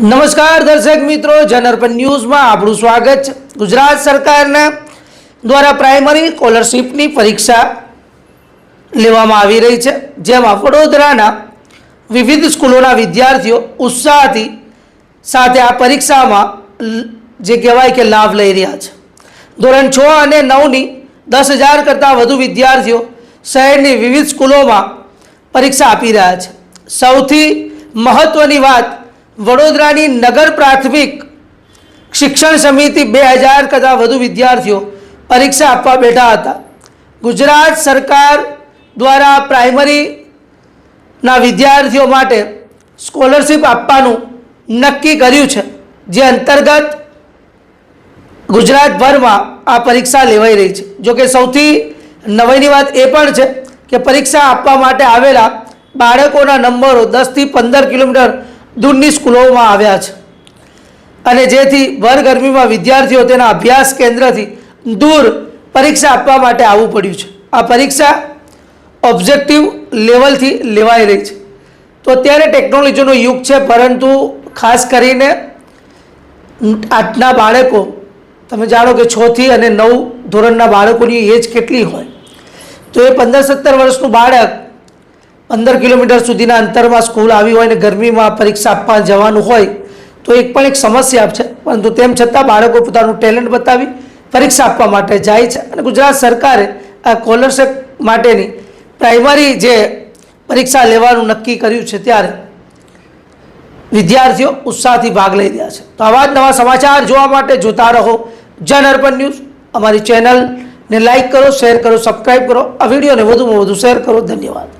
નમસ્કાર દર્શક મિત્રો જનરપન ન્યૂઝમાં આપણું સ્વાગત છે. ગુજરાત સરકારના દ્વારા પ્રાઇમરી સ્કોલરશિપની પરીક્ષા લેવામાં આવી રહી છે. જેમાં વડોદરાના વિવિધ સ્કૂલોના વિદ્યાર્થીઓ ઉત્સાહથી સાથે આ પરીક્ષામાં જે કહેવાય કે લાભ લઈ રહ્યા છે. ધોરણ છ અને નવની દસ હજાર કરતાં વધુ વિદ્યાર્થીઓ શહેરની વિવિધ સ્કૂલોમાં પરીક્ષા આપી રહ્યા છે. સૌથી મહત્ત્વની વાત વડોદરાની નગર પ્રાથમિક શિક્ષણ સમિતિ બે હજાર કરતાં વધુ વિદ્યાર્થીઓ પરીક્ષા આપવા બેઠા હતા. ગુજરાત સરકાર દ્વારા પ્રાઇમરીના વિદ્યાર્થીઓ માટે સ્કોલરશિપ આપવાનું નક્કી કર્યું છે, જે અંતર્ગત ગુજરાતભરમાં આ પરીક્ષા લેવાઈ રહી છે. જોકે સૌથી નવાઈની વાત એ પણ છે કે પરીક્ષા આપવા માટે આવેલા બાળકોના નંબરો દસથી પંદર કિલોમીટર દૂરની સ્કૂલોમાં આવ્યા છે. અને જેથી ભર ગરમીમાં વિદ્યાર્થીઓ તેના અભ્યાસ કેન્દ્રથી દૂર પરીક્ષા આપવા માટે આવવું પડ્યું છે. આ પરીક્ષા ઓબ્જેક્ટિવ લેવલથી લેવાઈ રહી છે. તો અત્યારે ટેકનોલોજીનો યુગ છે, પરંતુ ખાસ કરીને આજના બાળકો, તમે જાણો કે છથી અને નવ ધોરણના બાળકોની એજ કેટલી હોય? તો એ પંદર સત્તર વર્ષનું બાળક પંદર કિલોમીટર સુધીના અંતરમાં સ્કૂલ આવી હોય ને ગરમીમાં પરીક્ષા આપવા જવાનું હોય, તો એક પણ એક સમસ્યા છે. પરંતુ તેમ છતાં બાળકો પોતાનું ટેલેન્ટ બતાવી પરીક્ષા આપવા માટે જાય છે. અને ગુજરાત સરકારે આ સ્કોલરશિપ માટેની પ્રાઇમરી જે પરીક્ષા લેવાનું નક્કી કર્યું છે ત્યારે વિદ્યાર્થીઓ ઉત્સાહથી ભાગ લઈ રહ્યા છે. તો આવા જ નવા સમાચાર જોવા માટે જોતા રહો જન અર્પણ ન્યૂઝ. અમારી ચેનલને લાઇક કરો, શેર કરો સબસ્ક્રાઈબ કરો. આ વિડીયોને વધુમાં વધુ શેર કરો. ધન્યવાદ.